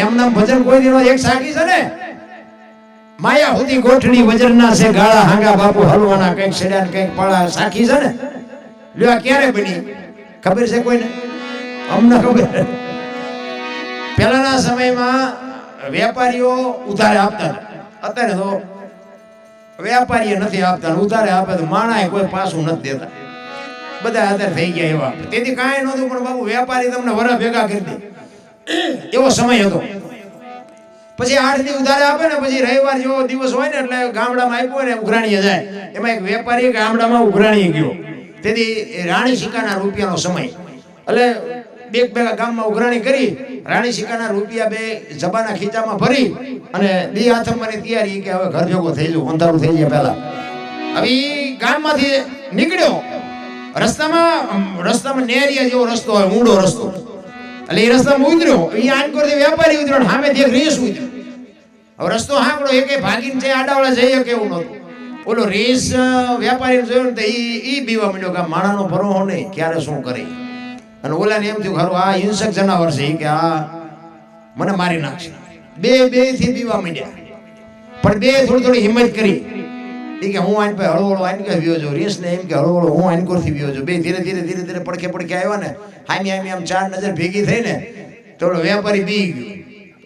એમના ભજન કોઈ દિવસ એક સાખી છે ને? માયા હુદી ગોઠડી વજનના છે, ગાળા હાંગા બાપુ હલવાના કંઈક છેડ્યા કંઈક પાળા સાખી છે ને? લ્યો ક્યારે બની? ખબર છે કોઈને? અમને ખબર. પહેલાના સમયમાં વેપારીઓ ઉધારે આપતા અત્યારે તો વેપારીએ નથી આપતા ઉધારે આપે તો માણાએ કોઈ પાછું નથી દેતા. બધા અત્યારે થઈ ગયા એવા. તેથી કાંઈ નહોતું, પણ બાબુ વેપારી તમને વરા ભેગા કરી દે. એવો સમય હતો. પછી આઠથી ઉધારે આપે ને પછી રવિવાર જેવો દિવસ હોય ને એટલે ગામડામાં આપ્યો ને ઉઘરાણીએ જાય. એમાં એક વેપારી ગામડામાં ઉઘરાણીએ ગયો. તેથી રાણી સિક્કાના રૂપિયાનો સમય. એટલે બે ભેગા ગામમાં ઉઘરાણી કરી, રાણી સિક્કાના રૂપિયા બે જબાના ખીચામાં ભરી અને દી આથમવાની તૈયારી કે હવે ઘર ભેગો થઈ જવું, અંધારું થઈ જાય પહેલા. હવે એ ગામમાંથી નીકળ્યો. રસ્તામાં રસ્તામાં નેરિયા જેવો રસ્તો હોય, ઊંડો રસ્તો. એટલે એ રસ્તામાં ઉતર્યો એ આનકોરથી વેપારી ઉતર્યો સામે એક રેસ ઉતર્યો. હવે રસ્તો સાંકળો એકે ભાગીને જાય આડાવાળા જઈએ કેવું નહોતું. ઓલો રેસ વેપારી ને તો એ એ બીવા માંડ્યો કે માણાનો ભરો નહીં, ક્યારે શું કરે અને ઓલાને એમ થયું ખરું આ હિંસક જનાવર છે કે આ મને મારી નાખશે. બે બેથી બીવા માંડ્યા. પણ બે થોડી થોડી હિંમત કરી. ઈ કે હું આઈને હળવો હળવો આઈને કે વ્યો જો રેસ ને એમ કે હળવો હળવો હું આઈને કોરથી વ્યો છું બે ધીરે ધીરે ધીરે ધીરે પડખે પડખે આવ્યા ને, હામી હામી આમ ચાર નજર ભેગી થઈ ને તો વેપારી બી ગયો.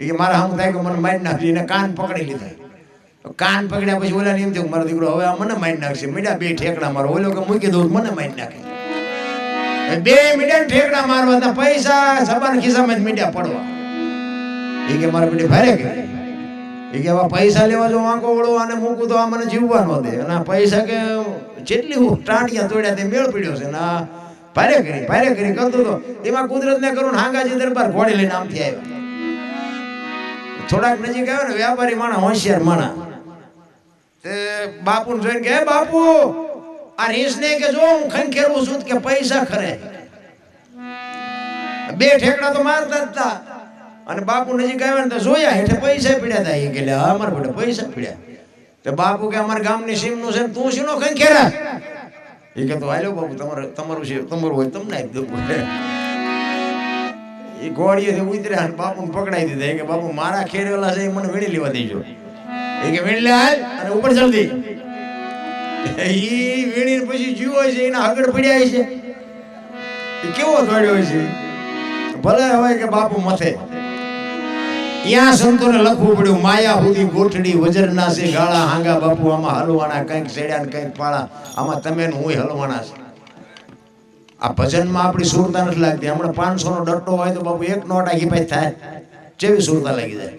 એ કે મારા હમ થાય કે મને મારી નાખી એને કાન પકડી લીધા. કાન પકડ્યા પછી ઓલા એમ થયું, મારો દીકરો હવે આ મને મારી નાખશે. મીડા બે ઠેકડા મારો. ઓલો કે મૂકી દઉં મને મારી નાખે. બે મીડિયા ઠેકડા મારવા પૈસા સબાન ખિસ્સામાં જ મીડિયા પડવા. એ કે મારા મીડિયા ભારે કે કે પૈસા લેવા જો વાંકો વળો અને મૂકું તો આ મને જીવવા ન દે. અને પૈસા કે જેટલી હું ટાંટિયા તોડ્યા તે મેળ પીડ્યો છે. ને ભારે કરી ભારે કરી કરતો હતો એમાં કુદરત ને કરું હાંગાજી દરબાર ઘોડી લઈને આમથી આવ્યા. થોડાક નજીક આવ્યો ને વ્યાપારી માણા, હોશિયાર માણા. તે બાપુને જોઈને કે બાપુ, આ રેસને કે જો હું ખંખેરવું છું કે પૈસા ખરે. બે ઠેકડા તો મારતા જ હતા. અને બાપુ નજીક આવ્યા ને તો જોયા, હેઠે પૈસા પડ્યા હતા એ કે અમારે પડે પૈસા પડ્યા. તો બાપુ કે, અમારા ગામની સીમનું છે તું કઈ ખેરા. એ કે, તો હાલો બાપુ, તમારું તમારું છે, તમારું હોય તમને આપી દઉં. એ ઘોડીએથી ઉતર્યા અને બાપુને પકડાઈ દીધા. કે, બાપુ, મારા ખેરેલા છે એ મને વીણી લેવા દેજો. એ કે, વીણી લે અને ઉપર જલ્દી. એ વીણીને પછી જીવ છે, એના આગળ પડ્યા છે. એ કેવો થોડ્યો છે? ભલે હોય કે બાપુ મથે. ત્યાં સંતોને લખવું પડ્યું, માયા હુદી ગોઠડી, વજરના છે, ગાળા, હાંગા, બાપુ, આમાં હલવાના કંઈક ચડ્યા ને કંઈક પાળા, આમાં તમે ને હું હલવાના છે. આ ભજનમાં આપણી સુરતા નથી લાગતી. હમણાં પાંચસો નો ડટ્ટો હોય તો બાપુ એક નોટ આખી પાસે થાય. જેવી સુરતા લાગી જાય.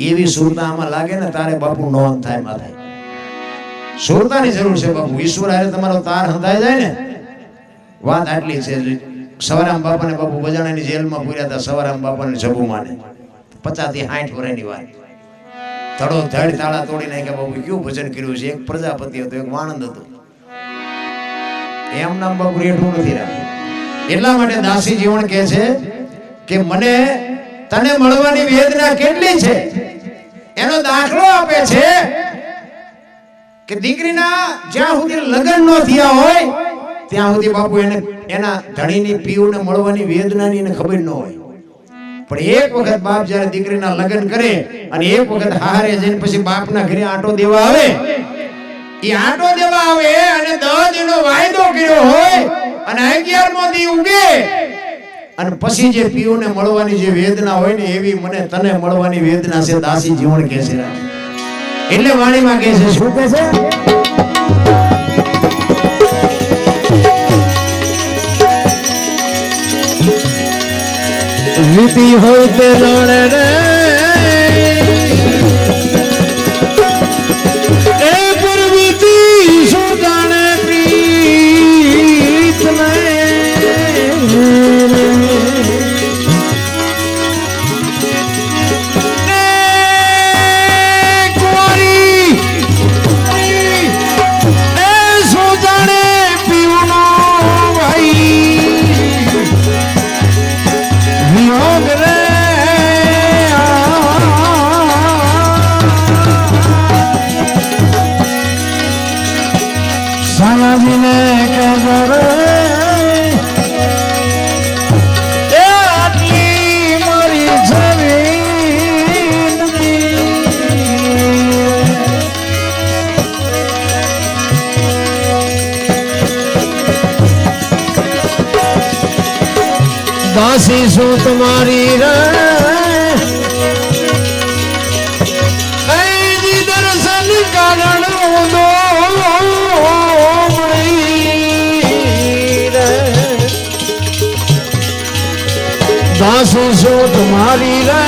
એવી સુરતા આમાં લાગે ને તારે બાપુ નોંધ થાય માથે સુરતાની જરૂર છે બાપુ. ઈશ્વર હારે તમારો તાર હંધાઈ જાય ને. વાત આટલી છે. સવારામ બાપાને બાપુ બજાણાની જેલમાં પૂર્યા હતા. સવારામ બાપાને જબુમાને પચાસથી સાઠ વર્ષની વાત. ધડો ધડ તાળા તોડી નાખ્યા બાપુ, કયું ભજન કર્યું છે? એક પ્રજાપતિ હતો, એક વાણંદ હતો. એમ નામ બાબુ રેઠું નથી રાખ્યું. એટલા માટે દાસી જીવન કહે છે કે મને તને મળવાની વેદના કેટલી છે? એનો દાખલો આપે છે કે દીકરીના જ્યાં સુધી લગ્ન ન થયા હોય, ત્યાં સુધી બાપુ એને એના ધણીની પીઉને મળવાની વેદનાની એને ખબર ન હોય. પણ એક વખત બાપ જ્યારે દીકરીના લગ્ન કરે અને એક વખત હારે જઈને પછી બાપના ઘરે આંટો દેવા આવે, એ આંટો દેવા આવે અને દસ એનો વાયદો કર્યો હોય અને અગિયારમો દી ઉગે. અને પછી જે પીઓને મળવાની જે વેદના હોય ને એવી મને તને મળવાની વેદના છે દાસી જીવન કે છે એટલે વાણીમાં કહે છે, શું કહે છે? વીતી હોય તે જાણે શું તમારી દર્શન કારણ દાસુ શું તમારી રે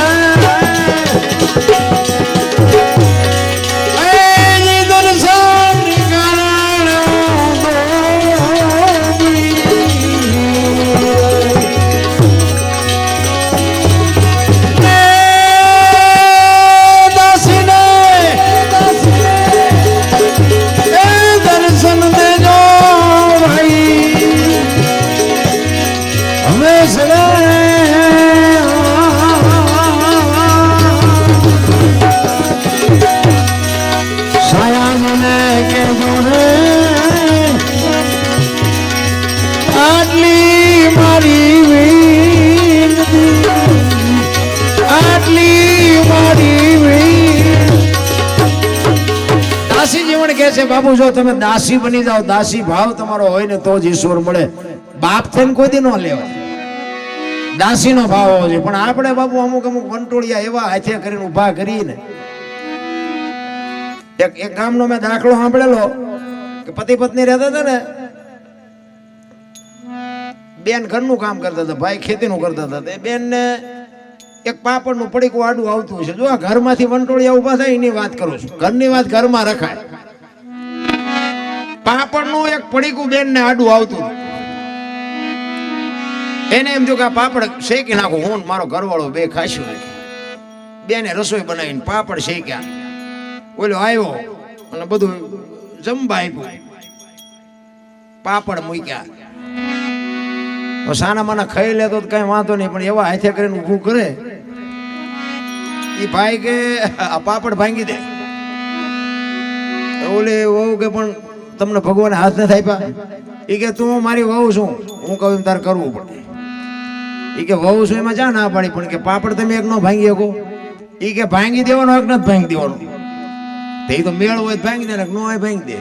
છે બાબુ જો તમે દાસી બની જાઓ, દાસી ભાવ તમારો હોય ને તો જ ઈશ્વર મળે. બાપ થઈને કોઈ દી ન લેવાય દાસીનો ભાવ હોવો જોઈએ. પણ આપણે બાબુ અમુક અમુક વંટોળિયા એવા હાથે કરીને ઊભા કરીને. એક એક ગામનો મેં દાખલો સાંભળેલો, કે પતિ પત્ની રહેતા હતા ને, બેન ઘરનું કામ કરતા હતા, ભાઈ ખેતીનું કરતા હતા. એ બેન ને એક પાપડનું પડીકું આડું આવતું છે જો આ ઘરમાંથી વંટોળિયા ઊભા થાય એની વાત કરું છું. ઘરની વાત ઘરમાં રખાય. પાપડનું એક પડીકું બેન ને આડું આવતું એને એમ જો કે પાપડ શેકી નાખું, હું મારો ઘરવાળો બે ખાશું બેને રસોઈ બનાવીને પાપડ શેક્યા. ઓલો આવ્યો અને બધું જમવા આપ્યું. પાપડ મૂક્યા. સાના માના ખાઈ લેતો કઈ વાંધો નહીં, પણ એવા હાથે કરીને ઊભું કરે. એ ભાઈ કે, આ પાપડ ભાંગી દે. ઓલે વહુ કે, પણ તમને ભગવાન હાથ નથી આપ્યા? એ કે તું મારી વહુ છું. હું કહું એમ તારે કરવું પડે. એ કે વહુ છું, એમાં જા ના પાડી? પણ કે પાપડ તમે એક નો ભાંગી શકો. એ કે ભાંગી દેવાનો, એક નથી ભાંગી દેવાનો. તે તો મેળ હોય ભાંગી દે નો હોય ભાંગી દે.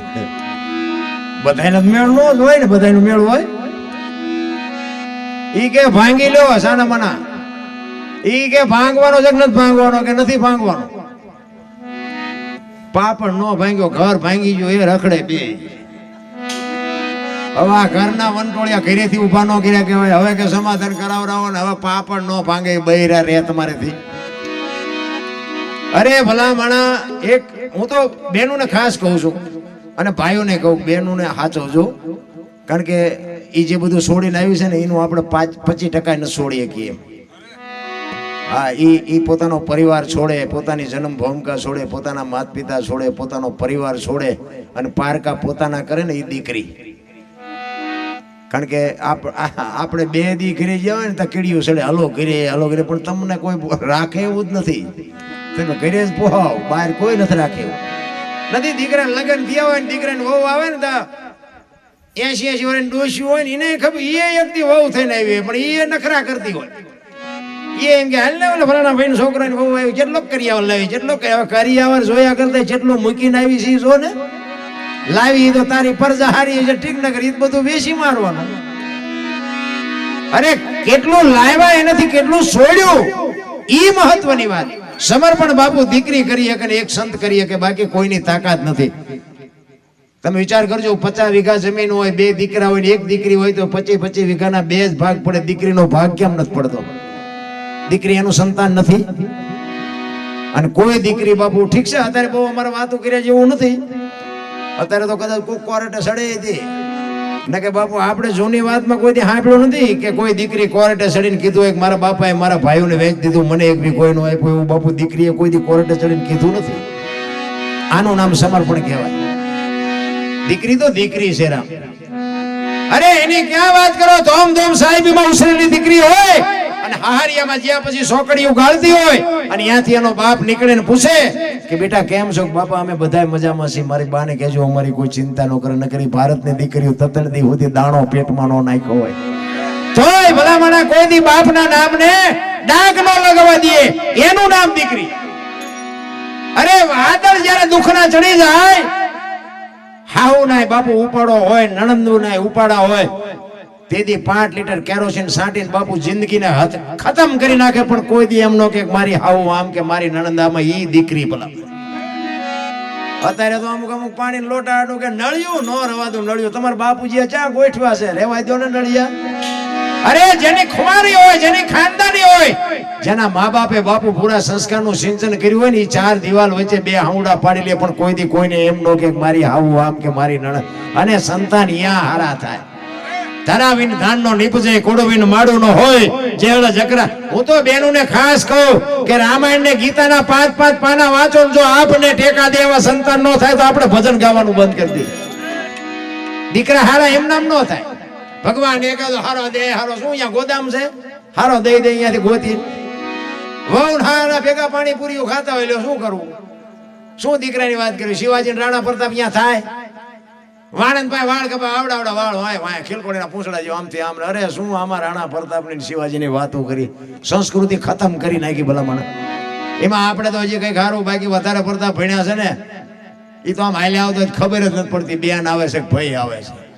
બધાયનો તો મેળ નો જ હોય ને બધાયનો મેળ હોય. ઈ કે ભાંગી લો સાના મના. ઈ કે ભાંગવાનો છે નથી ભાંગવાનો? કે નથી ભાંગવાનો? પાપડ નો ભાંગ્યો, ઘર ભાંગી ગયો, એ રખડે બે. હવે આ ઘરના વંટોળિયા ઘરેથી ઊભા ન કર્યા કહેવાય. હવે કે સમાધાન કરાવરાવો ને હવે પાપડ નો ભાંગે બૈરા રે તમારેથી અરે ભલા માણા એક હું તો બેનુને ખાસ કહું છું અને ભાઈઓને કહું, બેનુને સાચવજો કારણ કે એ જે બધું છોડીને આવ્યું છે ને, એનું આપણે પાંચ, પચીસ ટકા ન છોડી શકીએ એમ. હા એ એ પોતાનો પરિવાર છોડે, પોતાની જન્મ ભૂમિકા છોડે, પોતાના માત પિતા છોડે, પોતાનો પરિવાર છોડે અને પારકા પોતાના કરે ને એ દીકરી. કારણ કે આપ- આપણે બે દીકરી હોય ને તો કીડીઓ સડે હલો ઘરે હલો ઘરે. પણ તમને કોઈ રાખે એવું જ નથી. તમે ઘરે જ પોહાવ, બહાર કોઈ નથી રાખે નથી દીકરા લગ્ન થયા હોય ને દીકરાને વહુ આવે ને તો એસી એસી વર્ષ ડોસી હોય ને, એને ખબર એ એકથી વહુ થઈને આવી હોય, પણ એ નખરા કરતી હોય. ઈ મહત્વની વાત. સમર્પણ બાપુ દીકરી કરી શકે એક સંત કરી શકે, બાકી કોઈની તાકાત નથી. તમે વિચાર કરજો, પચાસ વીઘા જમીન હોય, બે દીકરા હોય એક દીકરી હોય તો પચીસ પચીસ વીઘાના બે જ ભાગ પડે. દીકરીનો ભાગ કેમ નથી પડતો? દીકરી એનું સંતાન નથી. અને કોઈ દીકરી બાપુ ઠીક છે, અત્યારે બહુ અમારે વાતો કર્યા જેવું નથી. અત્યારે તો કદાચ કોઈ કોર્ટે સડે હતી ને કે બાપુ, આપણે જૂની વાતમાં કોઈ સાંભળ્યું નથી કે કોઈ દીકરી કોર્ટે સડીને કીધું હોય મારા બાપાએ મારા ભાઈઓને વેચ દીધું, મને એક બી કોઈનું આપ્યું એવું બાપુ દીકરીએ કોઈ દી કોર્ટે ચડીને કીધું નથી. આનું નામ સમર્પણ કહેવાય. દીકરી તો દીકરી છે રામ. અરે એની ક્યાં વાત કરો? ધોમ ધોમ સાહેબીમાં ઉછરેલી દીકરી હોય. અને હાહરિયામાં જ્યાં પછી સોકડી ઉગાડતી હોય અને ત્યાંથી એનો બાપ નીકળે ને પૂછે કે બેટા, કેમ છો? બાપા, અમે બધા મજામાં છીએ. મારી બાને કહેજો, અમારી કોઈ ચિંતા ન કરે. નકરી ભારતની દીકરીઓ તતડતી હોતી દાણો પેટમાં ન નાખ્યો હોય. તોય ભલામણા કોઈ દી બાપના નામને ડાક ન લગાવવા દે એનું નામ દીકરી. અરે, વાદળ જ્યારે દુખના ચડી જાય હાઉ નાય બાપુ ઉપાડો હોય નણંદુ નાય ઉપાડા હોય તેથી પાંચ લીટર કેરોસીન સાટીને બાપુ જિંદગીને હાથ ખતમ કરી નાખે, પણ કોઈ દી એમ નો કે મારી હાવું આમ કે મારી નણંદામાં ઈ દીકરી ભલા. અત્યારે તો અમુક અમુક પાણી લોટા કે નળિયું નો રવાતું, નળિયું. તમારા બાપુજી ચા ગોઠવા છે? રેવાય દો ને નળિયા. અરે, જેની ખુમારી હોય, જેની ખાનદાની હોય, જેના મા બાપે બાપુ પૂરા સંસ્કારનું સિંચન કર્યું હોય ને એ ચાર દિવાલ વચ્ચે બે હાઉડા પાડી લે, પણ કોઈ દી કોઈને એમ નો કે મારી હાવું આમ કે મારી નણંદ અને સંતાન યા હારા થાય. ધરાવીને ધાનનો નીપજે, કોડવીને માડું નો હોય, જેળ, જકરા. હું તો બેનું ને ખાસ કહું કે રામાયણ ને ગીતાના પાંચ પાંચ પાના વાંચો જો આપને ટેકા દેવા સંતાન નો થાય તો આપણે ભજન ગાવાનું બંધ કરી દઈએ. દીકરા હારા એમ નામ નો થાય. ભગવાન એકાદો હારો દે, હારો શું અહીંયા ગોદામ છે? હારો દઈ દે અહીંયાથી ગોતી. વહુ હારા ભેગા પાણી પૂરીઓ ખાતા હોય શું કરવું? શું દીકરાની વાત કરી? શિવાજી રાણા પ્રતાપ અહીંયા થાય? વાણંદ ભાઈ વાળ કપા આવડા આવડા વાળ વાય વાય ખીલકોડીના પૂંછડા જેવા આમથી આમ અરે શું આમાં રાણા પ્રતાપની શિવાજીની વાતો કરી, સંસ્કૃતિ ખતમ કરી નાખી ભલામણ એમાં આપણે તો હજી કઈ ખારું બાકી વધારે પડતા ભણ્યા છે ને એ તો આમ હાલ્યા આવતો ખબર જ નથી પડતી, બેન આવે છે ભાઈ આવે છે.